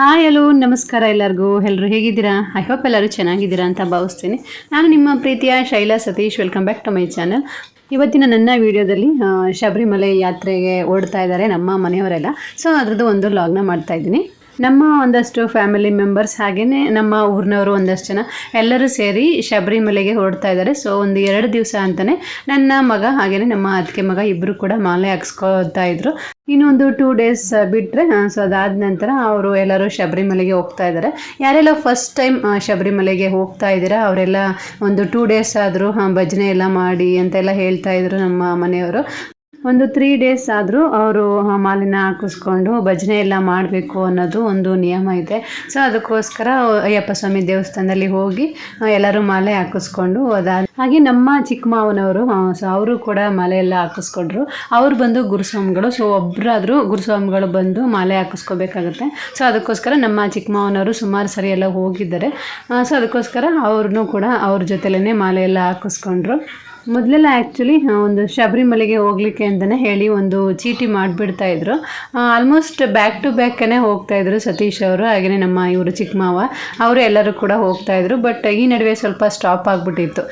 Hi hello ನಮಸ್ಕಾರ ಎಲ್ಲರಿಗೂ. ಎಲ್ಲರೂ ಹೇಗಿದ್ದೀರಾ? ಐ ಹೋಪ್ ಎಲ್ಲರೂ ಚೆನ್ನಾಗಿದ್ದೀರಾ ಅಂತ ಭಾವಿಸ್ತೀನಿ. ನಾನು ನಿಮ್ಮ ಪ್ರೀತಿಯ Shaila Satish. Welcome back to my channel ಇವತ್ತಿನ ನನ್ನ ವಿಡಿಯೋದಲ್ಲಿ ಶಬರಿಮಲೆ ಯಾತ್ರೆಗೆ ಓಡ್ತಾ ಇದ್ದಾರೆ ನಮ್ಮ ಮನೆಯವರೆಲ್ಲ. ಸೊ ಅದರದ್ದು ಒಂದು ಲಾಗ್ನ ಮಾಡ್ತಾ ಇದ್ದೀನಿ. ನಮ್ಮ ಒಂದಷ್ಟು ಫ್ಯಾಮಿಲಿ ಮೆಂಬರ್ಸ್ ಹಾಗೆಯೇ ನಮ್ಮ ಊರಿನವರು ಒಂದಷ್ಟು ಜನ ಎಲ್ಲರೂ ಸೇರಿ ಶಬರಿಮಲೆಗೆ ಹೊರಡ್ತಾ ಇದ್ದಾರೆ. ಸೊ ಒಂದು ಎರಡು ದಿವಸ ಅಂತಲೇ ನನ್ನ ಮಗ ಹಾಗೆಯೇ ನಮ್ಮ ಅತ್ತಿಗೆ ಮಗ ಇಬ್ಬರು ಕೂಡ ಮಾಲೆ ಹಾಕ್ಸ್ಕೊತಾ ಇದ್ರು. ಇನ್ನೊಂದು ಟೂ ಡೇಸ್ ಬಿಟ್ಟರೆ ಸೊ ಅದಾದ ನಂತರ ಅವರು ಎಲ್ಲರೂ ಶಬರಿಮಲೆಗೆ ಹೋಗ್ತಾ ಇದ್ದಾರೆ ಯಾರೆಲ್ಲ ಫಸ್ಟ್ ಟೈಮ್ ಶಬರಿಮಲೆಗೆ ಹೋಗ್ತಾ ಇದ್ದೀರಾ, ಅವರೆಲ್ಲ ಒಂದು ಟೂ ಡೇಸ್ ಆದರೂ ಭಜನೆ ಎಲ್ಲ ಮಾಡಿ ಅಂತೆಲ್ಲ ಹೇಳ್ತಾ ಇದ್ರು ನಮ್ಮ ಮನೆಯವರು. ಒಂದು ತ್ರೀ ಡೇಸ್ ಆದರೂ ಅವರು ಮಾಲಿನ ಹಾಕಿಸ್ಕೊಂಡು ಭಜನೆ ಎಲ್ಲ ಮಾಡಬೇಕು ಅನ್ನೋದು ಒಂದು ನಿಯಮ ಇದೆ. ಸೊ ಅದಕ್ಕೋಸ್ಕರ, ಅಯ್ಯಪ್ಪ ಸ್ವಾಮಿ ದೇವಸ್ಥಾನದಲ್ಲಿ ಹೋಗಿ ಎಲ್ಲರೂ ಮಾಲೆ ಹಾಕಿಸ್ಕೊಂಡು ಹೋದ ಹಾಗೆ ನಮ್ಮ ಚಿಕ್ಕ ಮಾವನವರು ಸೊ ಅವರು ಕೂಡ ಮಾಲೆ ಎಲ್ಲ ಹಾಕಿಸ್ಕೊಂಡ್ರು ಅವ್ರು ಬಂದು ಗುರುಸ್ವಾಮಿಗಳು ಸೊ ಒಬ್ಬರಾದರೂ ಗುರುಸ್ವಾಮಿಗಳು ಬಂದು ಮಾಲೆ ಹಾಕಿಸ್ಕೋಬೇಕಾಗುತ್ತೆ. ಸೊ ಅದಕ್ಕೋಸ್ಕರ ನಮ್ಮ ಚಿಕ್ಕ ಮಾವನವರು ಸುಮಾರು ಸರಿ ಎಲ್ಲ ಹೋಗಿದ್ದಾರೆ. ಸೊ ಅದಕ್ಕೋಸ್ಕರ ಅವ್ರನ್ನೂ ಕೂಡ ಅವ್ರ ಜೊತೆಲೇ ಮಾಲೆ ಎಲ್ಲ ಹಾಕಿಸ್ಕೊಂಡ್ರು. ಮೊದಲೆಲ್ಲ ಆ್ಯಕ್ಚುಲಿ ಒಂದು ಶಬರಿಮಲೆಗೆ ಹೋಗ್ಲಿಕ್ಕೆ ಅಂತಲೇ ಹೇಳಿ ಒಂದು ಚೀಟಿ ಮಾಡಿಬಿಡ್ತಾ ಇದ್ರು. ಆಲ್ಮೋಸ್ಟ್ ಬ್ಯಾಕ್ ಟು ಬ್ಯಾಕೇ ಹೋಗ್ತಾ ಇದ್ರು ಸತೀಶ್ ಅವರು ಹಾಗೆಯೇ ನಮ್ಮ ಇವರು ಚಿಕ್ಕಮಾವ. ಅವರು ಎಲ್ಲರೂ ಕೂಡ ಹೋಗ್ತಾ ಇದ್ರು ಬಟ್ ಈ ನಡುವೆ ಸ್ವಲ್ಪ ಸ್ಟಾಪ್ ಆಗಿಬಿಟ್ಟಿತ್ತು.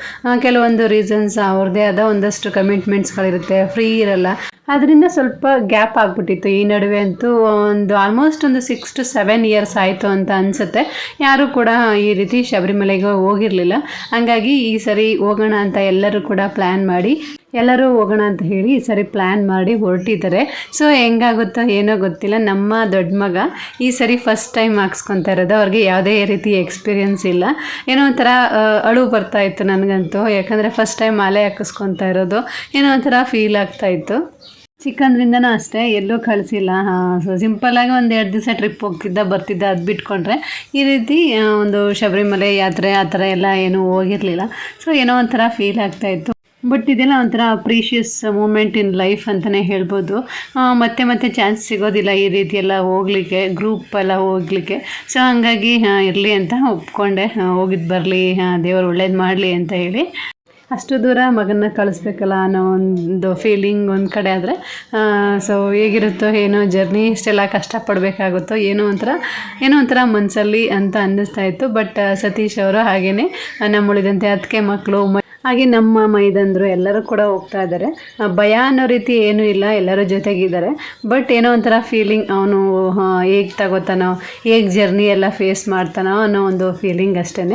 ಕೆಲವೊಂದು ರೀಸನ್ಸ್ ಅವ್ರದ್ದೇ ಆದ ಒಂದಷ್ಟು ಕಮಿಟ್ಮೆಂಟ್ಸ್ಗಳಿರುತ್ತೆ ಫ್ರೀ ಇರಲ್ಲ. ಅದರಿಂದ ಸ್ವಲ್ಪ ಗ್ಯಾಪ್ ಆಗಿಬಿಟ್ಟಿತ್ತು. ಈ ನಡುವೆ ಅಂತೂ ಒಂದು ಆಲ್ಮೋಸ್ಟ್ ಒಂದು ಸಿಕ್ಸ್ ಟು ಸೆವೆನ್ ಇಯರ್ಸ್ ಆಯಿತು ಅಂತ ಅನಿಸುತ್ತೆ. ಯಾರೂ ಕೂಡ ಈ ರೀತಿ ಶಬರಿಮಲೆಗೆ ಹೋಗಿರಲಿಲ್ಲ. ಹಂಗಾಗಿ ಈ ಸರಿ ಹೋಗೋಣ ಅಂತ ಎಲ್ಲರೂ ಕೂಡ ಪ್ಲ್ಯಾನ್ ಮಾಡಿ, ಎಲ್ಲರೂ ಹೋಗೋಣ ಅಂತ ಹೇಳಿ ಈ ಸರಿ ಪ್ಲ್ಯಾನ್ ಮಾಡಿ ಹೊರಟಿದ್ದಾರೆ. ಸೊ ಹೆಂಗಾಗುತ್ತೋ ಏನೋ ಗೊತ್ತಿಲ್ಲ. ನಮ್ಮ ದೊಡ್ಡ ಮಗ ಈ ಸರಿ ಫಸ್ಟ್ ಟೈಮ್ ಹಾಕ್ಸ್ಕೊತಾ ಇರೋದು. ಅವ್ರಿಗೆ ಯಾವುದೇ ರೀತಿ ಎಕ್ಸ್ಪೀರಿಯನ್ಸ್ ಇಲ್ಲ. ಏನೋ ಒಂಥರ ಅಳು ಬರ್ತಾ ಇತ್ತು ನನಗಂತೂ. ಯಾಕಂದರೆ ಫಸ್ಟ್ ಟೈಮ್ ಮಾಲೆ ಹಾಕಿಸ್ಕೊತಾ ಇರೋದು. ಏನೋ ಒಂಥರ ಫೀಲ್ ಆಗ್ತಾ ಇತ್ತು. ಚಿಕ್ಕಂದ್ರಿಂದನೂ ಅಷ್ಟೇ, ಎಲ್ಲೂ ಕಳಿಸಿಲ್ಲ. ಸೊ ಸಿಂಪಲ್ಲಾಗಿ ಒಂದು ಎರಡು ದಿವಸ ಟ್ರಿಪ್ ಹೋಗ್ತಿದ್ದ, ಬರ್ತಿದ್ದ, ಅದು ಬಿಟ್ಕೊಂಡ್ರೆ ಈ ರೀತಿ ಒಂದು ಶಬರಿಮಲೆ ಯಾತ್ರೆ, ಆ ಥರ ಎಲ್ಲ ಏನೂ ಹೋಗಿರಲಿಲ್ಲ. ಸೊ ಏನೋ ಒಂಥರ ಫೀಲ್ ಆಗ್ತಾ ಇತ್ತು. ಬಟ್ ಇದೆಲ್ಲ ಒಂಥರ ಅಪ್ರಿಷಿಯಸ್ ಮೂಮೆಂಟ್ ಇನ್ ಲೈಫ್ ಅಂತಲೇ ಹೇಳ್ಬೋದು. ಮತ್ತೆ ಮತ್ತೆ ಚಾನ್ಸ್ ಸಿಗೋದಿಲ್ಲ ಈ ರೀತಿ ಎಲ್ಲ ಹೋಗ್ಲಿಕ್ಕೆ ಗ್ರೂಪ್ ಎಲ್ಲ ಹೋಗ್ಲಿಕ್ಕೆ. ಸೊ ಹಂಗಾಗಿ ಇರಲಿ ಅಂತ ಒಪ್ಕೊಂಡೆ. ಹೋಗಿದ್ದು ಬರಲಿ ದೇವರು ಒಳ್ಳೇದು ಮಾಡಲಿ ಅಂತ ಹೇಳಿ. ಅಷ್ಟು ದೂರ ಮಗನ್ನ ಕಳಿಸ್ಬೇಕಲ್ಲ ಅನ್ನೋ ಒಂದು ಫೀಲಿಂಗ್ ಒಂದು ಕಡೆ ಆದರೆ ಸೊ ಹೇಗಿರುತ್ತೋ ಏನೋ ಜರ್ನಿ ಇಷ್ಟೆಲ್ಲ ಕಷ್ಟಪಡಬೇಕಾಗುತ್ತೋ ಏನೋ ಒಂಥರ ಏನೋ ಒಂಥರ ಮನಸ್ಸಲ್ಲಿ ಅಂತ ಅನ್ನಿಸ್ತಾ ಇತ್ತು. ಬಟ್ ಸತೀಶ್ ಅವರು ಹಾಗೆಯೇ ನಮ್ಮ ಉಳಿದಂತೆ ಅದಕ್ಕೆ ಮಕ್ಕಳು ಹಾಗೆ ನಮ್ಮ ಮೈದಂದರು ಎಲ್ಲರೂ ಕೂಡ ಹೋಗ್ತಾ ಇದ್ದಾರೆ. ಭಯ ಅನ್ನೋ ರೀತಿ ಏನೂ ಇಲ್ಲ, ಎಲ್ಲರ ಜೊತೆಗಿದ್ದಾರೆ. ಬಟ್ ಏನೋ ಒಂಥರ ಫೀಲಿಂಗ್ ಅವನು ಹೇಗೆ ತಗೋತಾನೋ, ಹೇಗೆ ಜರ್ನಿ ಎಲ್ಲ ಫೇಸ್ ಮಾಡ್ತಾನೋ ಅನ್ನೋ ಒಂದು ಫೀಲಿಂಗ್ ಅಷ್ಟೇ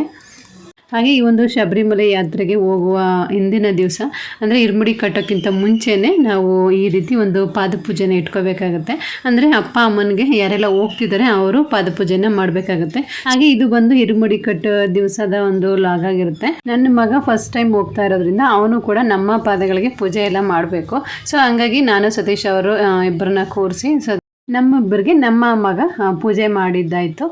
ಹಾಗೆ ಈ ಒಂದು ಶಬರಿಮಲೆ ಯಾತ್ರೆಗೆ ಹೋಗುವ ಹಿಂದಿನ ದಿವಸ, ಅಂದರೆ ಇರ್ಮುಡಿ ಕಟ್ಟೋಕ್ಕಿಂತ ಮುಂಚೆನೇ ನಾವು ಈ ರೀತಿ ಒಂದು ಪಾದಪೂಜೆನ ಇಟ್ಕೋಬೇಕಾಗತ್ತೆ. ಅಂದರೆ ಅಪ್ಪ ಅಮ್ಮನಿಗೆ ಯಾರೆಲ್ಲ ಹೋಗ್ತಿದ್ದಾರೆ ಅವರು ಪಾದಪೂಜೆನ ಮಾಡಬೇಕಾಗತ್ತೆ. ಹಾಗೆ ಇದು ಬಂದು ಇರುಮುಡಿ ಕಟ್ಟೋ ದಿವಸದ ಒಂದು ಲಾಗ್ ಆಗಿರುತ್ತೆ. ನನ್ನ ಮಗ ಫಸ್ಟ್ ಟೈಮ್ ಹೋಗ್ತಾ ಇರೋದ್ರಿಂದ ಅವನು ಕೂಡ ನಮ್ಮ ಪಾದಗಳಿಗೆ ಪೂಜೆ ಎಲ್ಲ ಮಾಡಬೇಕು. ಸೊ ಹಂಗಾಗಿ ನಾನು ಸತೀಶ್ ಅವರು ಇಬ್ಬರನ್ನ ಕೂರಿಸಿ ಸೊ ನಮ್ಮಿಬ್ಬರಿಗೆ ನಮ್ಮ ಮಗ ಪೂಜೆ ಮಾಡಿದ್ದಾಯಿತು.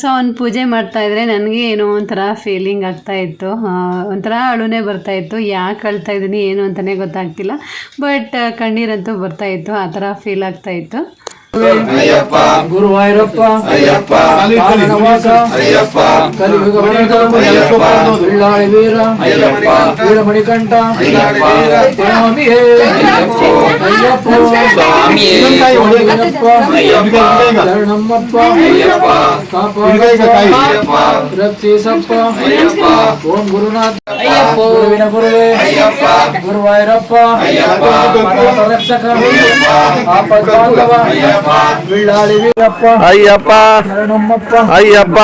ಸೊ ಅವ್ನು ಪೂಜೆ ಮಾಡ್ತಾ ಇದ್ರೆ ನನಗೆ ಏನೋ ಒಂಥರ ಫೀಲಿಂಗ್ ಆಗ್ತಾ ಇತ್ತು. ಒಂಥರ ಅಳುನೇ ಬರ್ತಾ ಇತ್ತು. ಯಾಕೆ ಅಳ್ತಾ ಇದ್ದೀನಿ ಏನು ಅಂತಲೇ ಗೊತ್ತಾಗ್ತಿಲ್ಲ. ಬಟ್ ಕಣ್ಣೀರಂತೂ ಬರ್ತಾ ಇತ್ತು. ಆ ಥರ ಫೀಲ್ ಆಗ್ತಾ ಇತ್ತು ಗುರುವಾಯೂರಪ್ಪ ಅಯ್ಯಪ್ಪ ಕಾರಣವಾಸ ಅಯ್ಯಪ್ಪ ಕಲಿಯುಗ ವರದ ಅಯ್ಯಪ್ಪ ಬಿಳ್ಳಾಳಿ ವೀರ ಅಯ್ಯಪ್ಪ ವೀರಮಣಿಕಂಠ ಅಯ್ಯಪ್ಪ ಸ್ವಾಮಿಯೇ ಅಯ್ಯಪ್ಪ ಸ್ವಾಮಿಯೇ ಅಯ್ಯಪ್ಪ ಶರಣಮ್ಮಪ್ಪ ಅಯ್ಯಪ್ಪ ಕಾಪಾಡಪ್ಪ ರಕ್ಷಿಸಪ್ಪ ಅಯ್ಯಪ್ಪ ಓಂ ಗುರುನಾಥ ಅಯ್ಯಪ್ಪ ಗುರುವಿನ ಗುರುವೇ ಅಯ್ಯಪ್ಪ ಗುರುವಾಯೂರಪ್ಪ ಅಯ್ಯಪ್ಪ ಪರಮ ರಕ್ಷಕ ಆಪತ್ ಬಾಂಧವ ಅಯ್ಯಪ್ಪ ಬಿಳ್ಳಾಳಿ ವೀರಪ್ಪ ಅಯ್ಯಪ್ಪ. ಅಯ್ಯಪ್ಪ.